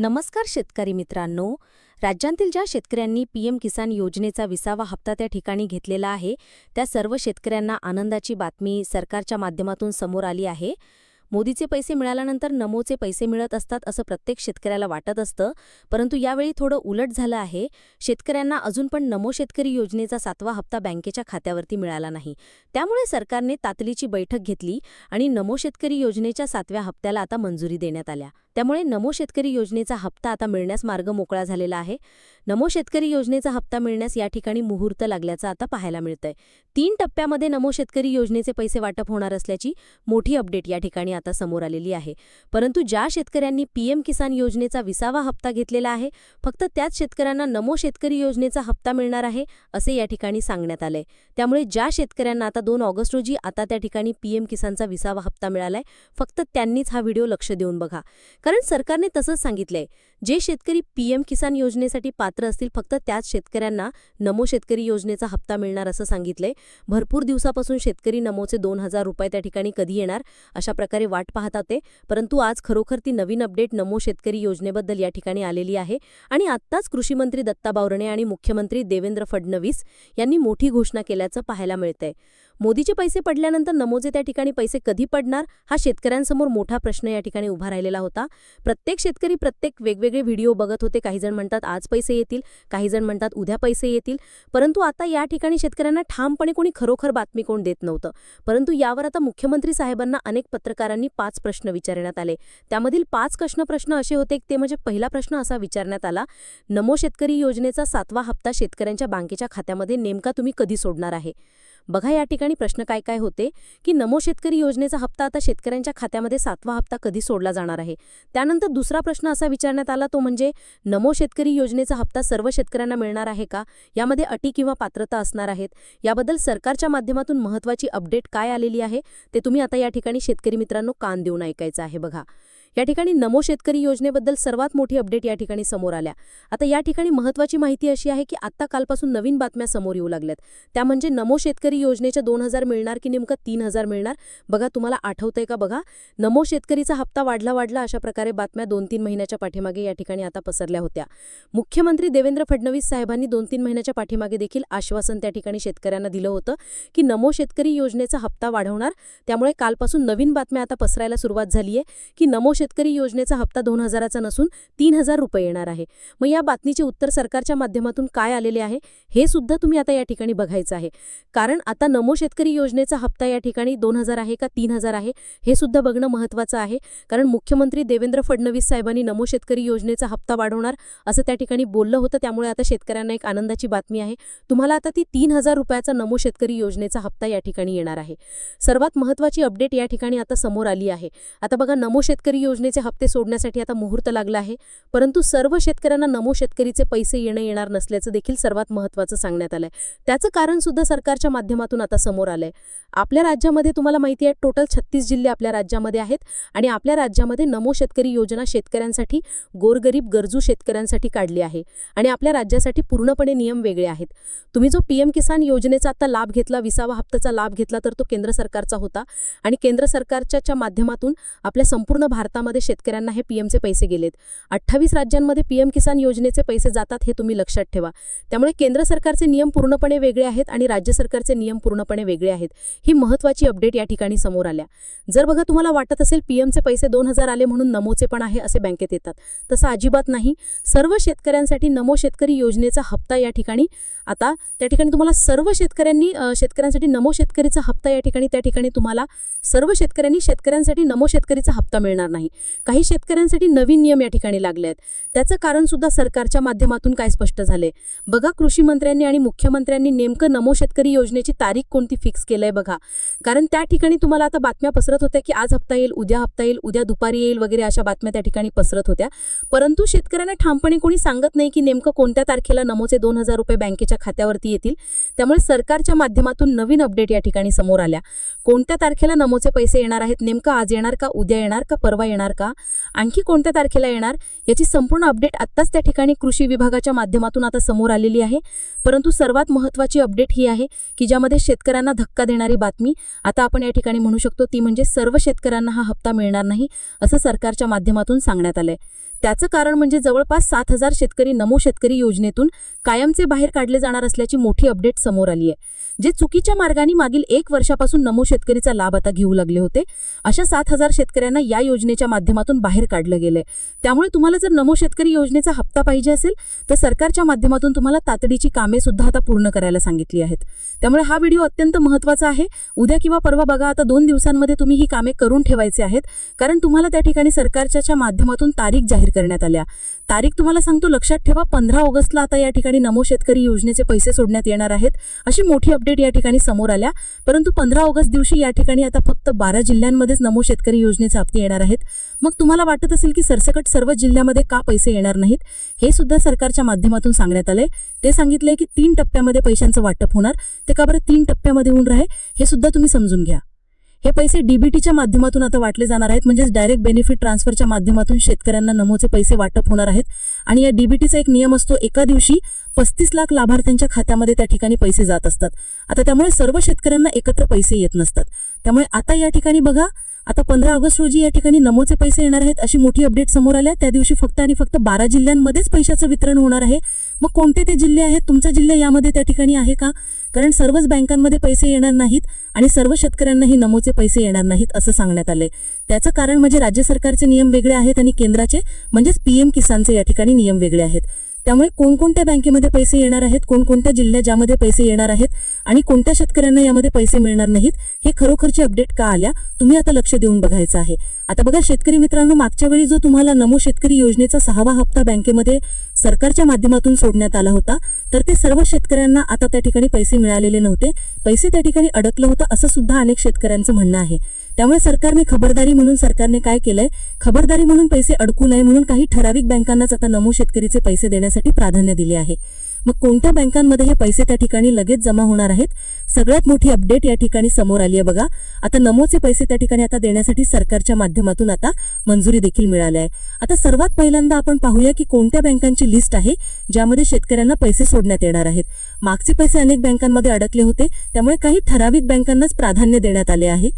नमस्कार शेतकरी मित्रांनो. राज्यातील ज्या शेतकऱ्यांनी पीएम किसान योजनेचा विसावा हप्ता त्या ठिकाणी घेतलेला आहे त्या सर्व शेतकऱ्यांना आनंदाची बातमी सरकारच्या माध्यमातून समोर आली आहे. मोदीचे पैसे मिळाल्यानंतर नमोचे पैसे मिळत असतात असं प्रत्येक शेतकऱ्याला वाटत असतं परंतु यावेळी थोडं उलट झालं आहे. शेतकऱ्यांना अजून पण नमो शेतकरी योजनेचा सातवा हप्ता बँकेच्या खात्यावरती मिळाला नाही. त्यामुळे सरकारने तातडीची बैठक घेतली आणि नमो शेतकरी योजनेच्या सातव्या हप्त्याला आता मंजुरी देण्यात आल्या. त्यामुळे नमो शेतकरी योजनेचा हप्ता आता मिळण्यास मार्ग मोकळा झालेला आहे. नमो शेतकरी योजनेचा हप्ता मिळण्यास या ठिकाणी मुहूर्त लागल्याचं आता पाहायला मिळतंय. तीन टप्प्यामध्ये नमो शेतकरी योजनेचे पैसे वाटप होणार असल्याची मोठी अपडेट या ठिकाणी आता समोर आलेली आहे. परंतु ज्या शेतकऱ्यांनी पीएम किसान योजनेचा विसावा हप्ता घेतलेला आहे फक्त त्याच शेतकऱ्यांना नमो शेतकरी योजनेचा हप्ता मिळणार आहे असे या ठिकाणी सांगण्यात आलंय. त्यामुळे ज्या शेतकऱ्यांना आता दोन ऑगस्ट रोजी आता त्या ठिकाणी पीएम किसानचा विसावा हप्ता मिळालाय फक्त त्यांनीच हा व्हिडिओ लक्ष देऊन बघा. कारण सरकारने तसंच सांगितलंय. जे शेतकरी पीएम किसान योजनेसाठी पात्र असतील फक्त त्याच शेतकऱ्यांना नमो शेतकरी योजनेचा हप्ता मिळणार असं सांगितलंय. भरपूर दिवसापासून शेतकरी नमोचे दोन हजार रुपये त्या ठिकाणी कधी येणार अशा प्रकारे वाट पाहत होते. परंतु आज खरोखर ती नवीन अपडेट नमो शेतकरी योजनेबद्दल या ठिकाणी आलेली आहे. आणि आत्ताच कृषीमंत्री दत्ता बावरणे आणि मुख्यमंत्री देवेंद्र फडणवीस यांनी मोठी घोषणा केल्याचं पाहायला मिळतंय. मोदीचे पैसे पडल्यानंतर नमोजे त्या ठिकाणी पैसे कधी पडणार? हा शेतकऱ्यांसमोर मोठा प्रश्न या ठिकाणी उभा राहिलेला होता. प्रत्येक शेतकरी प्रत्येक वेगवेगळे व्हिडिओ बघत होते. काही जण म्हणतात आज पैसे येतील. काही जण म्हणतात उद्या पैसे येतील. परंतु आता या ठिकाणी शेतकऱ्यांना ठामपणे कोणी खरोखर बातमी कोण देत नव्हतं. परंतु यावर आता मुख्यमंत्री साहेबांना अनेक पत्रकारांनी पाच प्रश्न विचारण्यात आले. त्यामधील पाच कष्ण प्रश्न असे होते ते म्हणजे पहिला प्रश्न असा विचारण्यात आला नमो शेतकरी योजनेचा सातवा हप्ता शेतकऱ्यांच्या बँकेच्या खात्यामध्ये नेमका तुम्ही कधी सोडणार आहे? बघा या ठिकाणी प्रश्न काय काय होते की नमो शेतकरी योजनेचा हप्ता आता शेतकऱ्यांच्या खात्यामध्ये सातवा हप्ता कधी सोडला जाणार आहे? त्यानंतर दुसरा प्रश्न असा विचारण्यात आला तो म्हणजे नमो शेतकरी योजनेचा हप्ता सर्व शेतकऱ्यांना मिळणार आहे का? यामध्ये अटी किंवा पात्रता असणार आहेत. याबद्दल सरकारच्या माध्यमातून महत्त्वाची अपडेट काय आलेली आहे ते तुम्ही आता या ठिकाणी शेतकरी मित्रांनो कान देऊन ऐकायचं आहे बघा. या ठिकाणी नमो शेतकरी योजनेबद्दल सर्वात मोठी अपडेट या ठिकाणी समोर आल्या. आता या ठिकाणी महत्त्वाची माहिती अशी आहे की आत्ता कालपासून नवीन बातम्या समोर येऊ लागल्यात. त्या म्हणजे नमो शेतकरी योजनेच्या दोन हजार मिळणार की नेमकं तीन हजार मिळणार? बघा तुम्हाला आठवतंय का बघा? नमो शेतकरीचा हप्ता वाढला वाढला अशा प्रकारे बातम्या दोन तीन महिन्याच्या पाठीमागे या ठिकाणी आता पसरल्या होत्या. मुख्यमंत्री देवेंद्र फडणवीस साहेबांनी दोन तीन महिन्याच्या पाठीमागे देखील आश्वासन त्या ठिकाणी शेतकऱ्यांना दिलं होतं की नमो शेतकरी योजनेचा हप्ता वाढवणार. त्यामुळे कालपासून नवीन बातम्या आता पसरायला सुरुवात झाली आहे की नमो शेतकरी योजनेचा हप्ता दोन हजाराचा नसून तीन हजार रुपये येणार आहे. मग या बातमीचे उत्तर सरकारच्या माध्यमातून काय आलेले आहे हे सुद्धा तुम्ही आता या ठिकाणी बघायचं आहे. कारण आता नमो शेतकरी योजनेचा हप्ता या ठिकाणी दोन हजार आहे का तीन हजार आहे हे सुद्धा बघणं महत्त्वाचं आहे. कारण मुख्यमंत्री देवेंद्र फडणवीस साहेबांनी नमो शेतकरी योजनेचा हप्ता वाढवणार असं त्या ठिकाणी बोललं होतं त्यामुळे आता शेतकऱ्यांना एक आनंदाची बातमी आहे. तुम्हाला आता ती तीन हजार रुपयाचा नमो शेतकरी योजनेचा हप्ता या ठिकाणी येणार आहे. सर्वात महत्त्वाची अपडेट या ठिकाणी आता समोर आली आहे. आता बघा नमो शेतकरी योजनेचे हप्ते सोडण्यासाठी आता मुहूर्त लागला आहे. परंतु सर्व शेतकऱ्यांना नमो शेतकरीचे पैसे येणं येणार नसल्याचं देखील सर्वात महत्त्वाचं सांगण्यात आलंय. त्याचं कारण सुद्धा सरकारच्या माध्यमातून आता समोर आलंय. आपल्या राज्यामध्ये तुम्हाला माहिती आहे टोटल छत्तीस जिल्हे आपल्या राज्यामध्ये आहेत आणि आपल्या राज्यामध्ये नमो शेतकरी योजना शेतकऱ्यांसाठी गोरगरीब गरजू शेतकऱ्यांसाठी काढली आहे आणि आपल्या राज्यासाठी पूर्णपणे नियम वेगळे आहेत. तुम्ही जो पीएम किसान योजनेचा आता लाभ घेतला विसावा हप्त्याचा लाभ घेतला तर तो केंद्र सरकारचा होता आणि केंद्र सरकारच्या माध्यमातून आपल्या संपूर्ण भारतामध्ये शेतकऱ्यांना हे पीएमचे पैसे गेलेत. अठ्ठावीस राज्यांमध्ये पीएम किसान योजनेचे पैसे जातात हे तुम्ही लक्षात ठेवा. त्यामुळे केंद्र सरकारचे नियम पूर्णपणे वेगळे आहेत आणि राज्य सरकारचे नियम पूर्णपणे वेगळे आहेत ही महत्त्वाची अपडेट या ठिकाणी समोर आल्या. जर बघा तुम्हाला वाटत असेल पीएमचे पैसे दोन हजार आले म्हणून नमोचे पण आहे असे बँकेत येतात. तसं अजिबात नाही. सर्व शेतकऱ्यांसाठी नमो शेतकरी योजनेचा हप्ता या ठिकाणी आता त्या ठिकाणी तुम्हाला सर्व शेतकऱ्यांनी शेतकऱ्यांसाठी नमो शेतकरीचा हप्ता या ठिकाणी त्या ठिकाणी तुम्हाला सर्व शेतकऱ्यांनी शेतकऱ्यांसाठी नमो शेतकरीचा हप्ता मिळणार नाही. काही शेतकऱ्यांसाठी नवीन नियम या ठिकाणी लागले आहेत. त्याचं कारण सुद्धा सरकारच्या माध्यमातून काय स्पष्ट झाले? बघा कृषी मंत्र्यांनी आणि मुख्यमंत्र्यांनी नेमकं नमो शेतकरी योजनेची तारीख कोणती फिक्स केलंय बघा. कारण त्या ठिकाणी तुम्हाला आता बातम्या पसरत होत्या की आज हप्ता येईल उद्या हप्ता येईल उद्या दुपारी येईल वगैरे अशा बातम्या त्या ठिकाणी पसरत होत्या. परंतु शेतकऱ्यांना ठामपणे कोणी सांगत नाही की नेमकं कोणत्या तारखेला नमोचे दोन हजार रुपये बँकेच्या खात्यावरती येतील. त्यामुळे सरकारच्या माध्यमातून नवीन अपडेट या ठिकाणी समोर आल्या. कोणत्या तारखेला नमोचे पैसे येणार आहेत नेमकं आज येणार का उद्या येणार का परवा येणार का? आणखी कोणत्या तारखेला येणार? याची संपूर्ण अपडेट आत्ताच त्या ठिकाणी कृषी विभागाच्या माध्यमातून आता समोर आलेली आहे. परंतु सर्वात महत्त्वाची अपडेट ही आहे की ज्यामध्ये शेतकऱ्यांना धक्का देणारी बातमी आता आपण या ठिकाणी म्हणू शकतो ती म्हणजे सर्व शेतकऱ्यांना हा हप्ता मिळणार नाही असं सरकारच्या माध्यमातून सांगण्यात आलंय. त्याचं कारण म्हणजे जवळपास सात हजार शेतकरी नमो शेतकरी योजनेतून कायमचे बाहेर काढले जाणार असल्याची मोठी अपडेट समोर आली आहे. जे चुकीच्या मार्गाने मागील एक वर्षापासून नमो शेतकरीचा लाभ आता घेऊ लागले होते अशा सात हजार शेतकऱ्यांना या योजनेच्या माध्यमातून बाहेर काढलं गेलंय. त्यामुळे तुम्हाला जर नमो शेतकरी योजनेचा हप्ता पाहिजे असेल तर सरकारच्या माध्यमातून तुम्हाला तातडीची कामे सुद्धा आता पूर्ण करायला सांगितली आहेत. त्यामुळे हा व्हिडिओ अत्यंत महत्त्वाचा आहे. उद्या किंवा परवा बघा आता दोन दिवसांमध्ये तुम्ही ही कामे करून ठेवायचे आहेत. कारण तुम्हाला त्या ठिकाणी सरकारच्या माध्यमातून तारीख जाहीर करण्यात आल्या. तारीख तुम्हाला सांगतो लक्षात ठेवा पंधरा ऑगस्टला आता या ठिकाणी नमो शेतकरी योजनेचे पैसे सोडण्यात येणार आहेत. अशी मोठी अपडेट या ठिकाणी समोर आल्या. परंतु पंधरा ऑगस्ट दिवशी या ठिकाणी आता फक्त बारा जिल्ह्यांमध्येच नमो शेतकरी योजनेचे हप्ते येणार आहेत. मग तुम्हाला वाटत असेल की सरसकट सर्व जिल्ह्यामध्ये का पैसे येणार नाहीत? हे सुद्धा सरकारच्या माध्यमातून सांगण्यात आलंय. ते सांगितलंय की तीन टप्प्यामध्ये पैशांचं वाटप होणार. ते का बरं तीन टप्प्यामध्ये होऊन राहे हे सुद्धा तुम्ही समजून घ्या. हे पैसे डीबीटीच्या माध्यमातून आता वाटले जाणार आहेत. म्हणजेच डायरेक्ट बेनिफिट ट्रान्सफरच्या माध्यमातून शेतकऱ्यांना नमोचे पैसे वाटप होणार आहेत. आणि या डीबीटीचा एक नियम असतो एका दिवशी पस्तीस लाख लाभार्थ्यांच्या खात्यामध्ये त्या ठिकाणी पैसे जात असतात. आता त्यामुळे सर्व शेतकऱ्यांना एकत्र पैसे येत नसतात. त्यामुळे आता या ठिकाणी बघा आता पंधरा ऑगस्ट रोजी या ठिकाणी नमोचे पैसे येणार आहेत अशी मोठी अपडेट समोर आल्या. त्या दिवशी फक्त आणि फक्त बारा जिल्ह्यांमध्येच पैशाचं वितरण होणार आहे. मग कोणते ते जिल्हे आहेत? तुमचा जिल्हा यामध्ये त्या ठिकाणी आहे का? कारण सर्वच बँकांमध्ये पैसे येणार नाहीत आणि सर्व शेतकऱ्यांनाही नमोचे पैसे येणार नाहीत असं सांगण्यात आले त्याचं कारण म्हणजे राज्य सरकारचे नियम वेगळे आहेत आणि केंद्राचे म्हणजेच पीएम किसानचे या ठिकाणी नियम वेगळे आहेत. त्यामुळे कोणकोणत्या बँकेमध्ये पैसे येणार आहेत कोणकोणत्या जिल्ह्यात ज्यामध्ये पैसे येणार आहेत आणि कोणत्या शेतकऱ्यांना यामध्ये पैसे मिळणार नाहीत हे खरोखरचे अपडेट का आल्या तुम्ही आता लक्ष देऊन बघायचं आहे. आता बघा शेतकरी मित्रांनो मागच्या वेळी जो तुम्हाला नमो शेतकरी योजनेचा सहावा हप्ता बँकेमध्ये सरकारच्या माध्यमातून सोडण्यात आला होता तर ते सर्व शेतकऱ्यांना आता त्या ठिकाणी पैसे मिळालेले नव्हते. पैसे त्या ठिकाणी अडकलं होतं असं सुद्धा अनेक शेतकऱ्यांचं म्हणणं आहे. त्यामुळे सरकारने खबरदारी म्हणून सरकारने काय केलंय? खबरदारी म्हणून पैसे अडकू नये म्हणून काही ठराविक बँकांनाच आता नमो शेतकरीचे पैसे देण्यासाठी प्राधान्य दिले आहे. मग कोणत्या बँकांमध्ये हे पैसे त्या ठिकाणी लगेच जमा होणार आहेत? सगळ्यात मोठी अपडेट या ठिकाणी समोर आली आहे बघा. आता नमोचे पैसे त्या ठिकाणी आता देण्यासाठी सरकारच्या माध्यमातून आता मंजुरी देखील मिळाली आहे. आता सर्वात पहिल्यांदा आपण पाहूया की कोणत्या बँकांची लिस्ट आहे ज्यामध्ये शेतकऱ्यांना पैसे सोडण्यात येणार आहेत? मागचे पैसे अनेक बँकांमध्ये अडकले होते त्यामुळे काही ठराविक बँकांनाच प्राधान्य देण्यात आले आहे.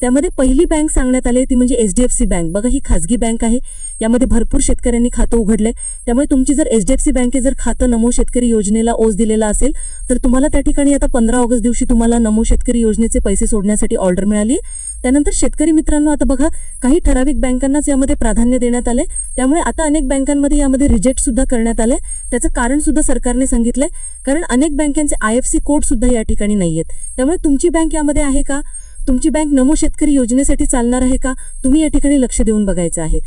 त्यामध्ये पहिली बँक सांगण्यात आली ती म्हणजे एचडीएफसी बँक बघा ही खासगी बँक आहे. यामध्ये भरपूर शेतकऱ्यांनी खातं उघडलंय त्यामुळे तुमची जर एचडीएफसी बँकेत जर खातं नमो शेतकरी योजनेला ओस दिलेला असेल तर तुम्हाला त्या ठिकाणी आता पंधरा ऑगस्ट दिवशी तुम्हाला नमो शेतकरी योजनेचे पैसे सोडण्यासाठी ऑर्डर मिळाली. त्यानंतर शेतकरी मित्रांनो आता बघा काही ठराविक बँकांनाच यामध्ये प्राधान्य देण्यात आले. त्यामुळे आता अनेक बँकांमध्ये यामध्ये रिजेक्ट सुद्धा करण्यात आलंय त्याचं कारण सुद्धा सरकारने सांगितलंय. कारण अनेक बँकांचे आय एफ सी कोड सुद्धा या ठिकाणी नाहीयेत. त्यामुळे तुमची बँक यामध्ये आहे का? तुमची बँक नमो शेतकरी योजनेसाठी चालणार आहे का? तुम्ही या ठिकाणी लक्ष देऊन बघायचं आहे.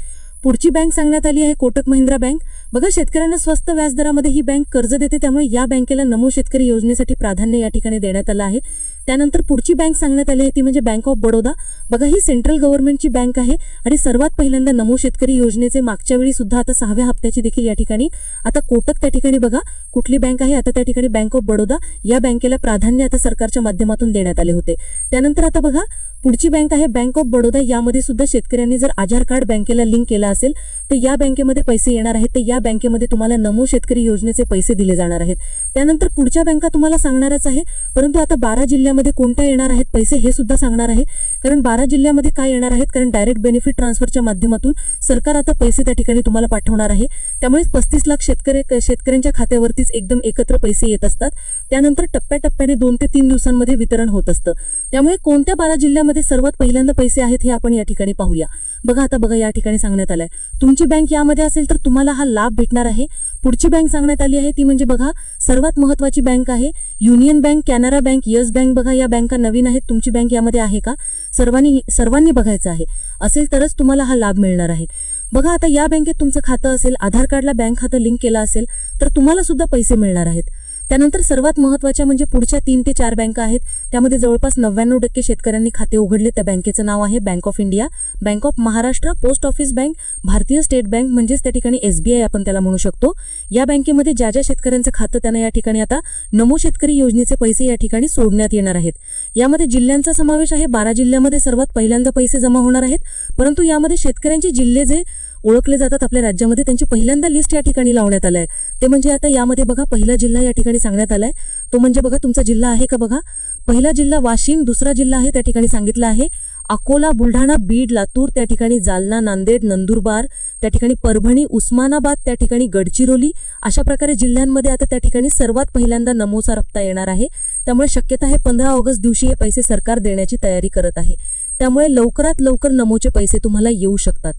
पुढची बँक सांगण्यात आली आहे कोटक महिंद्रा बँक. बघा शेतकऱ्यांना स्वस्त व्याजदरामध्ये ही बँक कर्ज देते त्यामुळे या बँकेला नमो शेतकरी योजनेसाठी प्राधान्य या ठिकाणी देण्यात आलं आहे. त्यानंतर पुढची बँक सांगण्यात आली आहे ती म्हणजे बँक ऑफ बडोदा बघा ही सेंट्रल गव्हर्नमेंटची बँक आहे आणि सर्वात पहिल्यांदा नमो शेतकरी योजनेचे मागच्या वेळी सुद्धा आता सहाव्या हप्त्याची देखील या ठिकाणी आता कोटक त्या ठिकाणी बघा कुठली बँक आहे आता त्या ठिकाणी बँक ऑफ बडोदा या बँकेला प्राधान्य आता सरकारच्या माध्यमातून देण्यात आले होते. त्यानंतर आता बघा पुढची बँक आहे बँक ऑफ बडोदा यामध्ये सुद्धा शेतकऱ्यांनी जर आधार कार्ड बँकेला लिंक केलं असेल तर या बँकेमध्ये पैसे येणार आहेत तर या बँकेमध्ये तुम्हाला नमो शेतकरी योजनेचे पैसे दिले जाणार आहेत. त्यानंतर पुढच्या बँका तुम्हाला सांगणारच आहे परंतु आता बारा जिल्ह्या जिल्ह्यामध्ये कोणत्या येणार आहेत पैसे हे सुद्धा सांगणार आहे. कारण बारा जिल्ह्यामध्ये काय येणार आहेत कारण डायरेक्ट बेनिफिट ट्रान्सफरच्या माध्यमातून सरकार आता पैसे त्या ठिकाणी तुम्हाला पाठवणार आहे. त्यामुळे पस्तीस लाख शेतकरी शेतकऱ्यांच्या खात्यावरतीच एकदम एकत्र पैसे येत असतात. त्यानंतर टप्प्याटप्प्याने दोन ते तीन दिवसांमध्ये वितरण होत असतं. त्यामुळे कोणत्या बारा जिल्ह्यामध्ये सर्वात पहिल्यांदा पैसे आहेत हे आपण या ठिकाणी पाहूया. बघा आता बघा या ठिकाणी सांगण्यात आलंय. तुमची बँक यामध्ये असेल तर तुम्हाला हा लाभ भेटणार आहे. पुढची बँक सांगण्यात आली आहे ती म्हणजे बघा सर्वात महत्वाची बँक आहे Union Bank Canara bank Yes Bank बघा या बँका नवीन आहेत तुमची बँक यामध्ये आहे का? सर्वांनी सर्वांनी बघायचं आहे. असेल तरच तुम्हाला हा लाभ मिळणार आहे. बघा आता या बँकेत तुमचं खातं असेल आधार कार्डला बँक खातं लिंक केलं असेल तर तुम्हाला सुद्धा पैसे मिळणार आहेत. त्यानंतर सर्वात महत्त्वाच्या म्हणजे पुढच्या तीन ते चार बँका आहेत. त्यामध्ये जवळपास नव्याण्णव टक्के शेतकऱ्यांनी खाते उघडले. त्या बँकेचं नाव आहे Bank of India. Bank of Maharashtra post office bank भारतीय स्टेट बँक म्हणजेच त्या ठिकाणी एसबीआय आपण त्याला म्हणू शकतो. या बँकेमध्ये ज्या ज्या शेतकऱ्यांचं खातं त्यांना या ठिकाणी आता नमो शेतकरी योजनेचे पैसे या ठिकाणी सोडण्यात येणार आहेत. यामध्ये जिल्ह्यांचा समावेश आहे. बारा जिल्ह्यामध्ये सर्वात पहिल्यांदा पैसे जमा होणार आहेत. परंतु यामध्ये शेतकऱ्यांचे जिल्हे जे ओळखले जातात. आपल्या राज्यामध्ये त्यांची पहिल्यांदा लिस्ट या ठिकाणी लावण्यात आलाय. ते म्हणजे आता यामध्ये बघा पहिला जिल्हा या ठिकाणी सांगण्यात आलाय. तो म्हणजे बघा तुमचा जिल्हा आहे का बघा? पहिला जिल्हा वाशिम दुसरा जिल्हा आहे त्या ठिकाणी सांगितला आहे. अकोला बुलढाणा बीड लातूर त्या ठिकाणी जालना नांदेड नंदुरबार त्या ठिकाणी परभणी उस्मानाबाद त्या ठिकाणी गडचिरोली अशा प्रकारे जिल्ह्यांमध्ये आता त्या ठिकाणी सर्वात पहिल्यांदा नमोचा रप्ता येणार आहे. त्यामुळे शक्यता आहे पंधरा ऑगस्ट दिवशी हे पैसे सरकार देण्याची तयारी करत आहे. त्यामुळे लवकरात लवकर नमोचे पैसे तुम्हाला येऊ शकतात.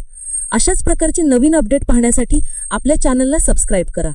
अशाच प्रकारचे नवीन अपडेट पाहण्यासाठी आपल्या चॅनलला सबस्क्राईब करा.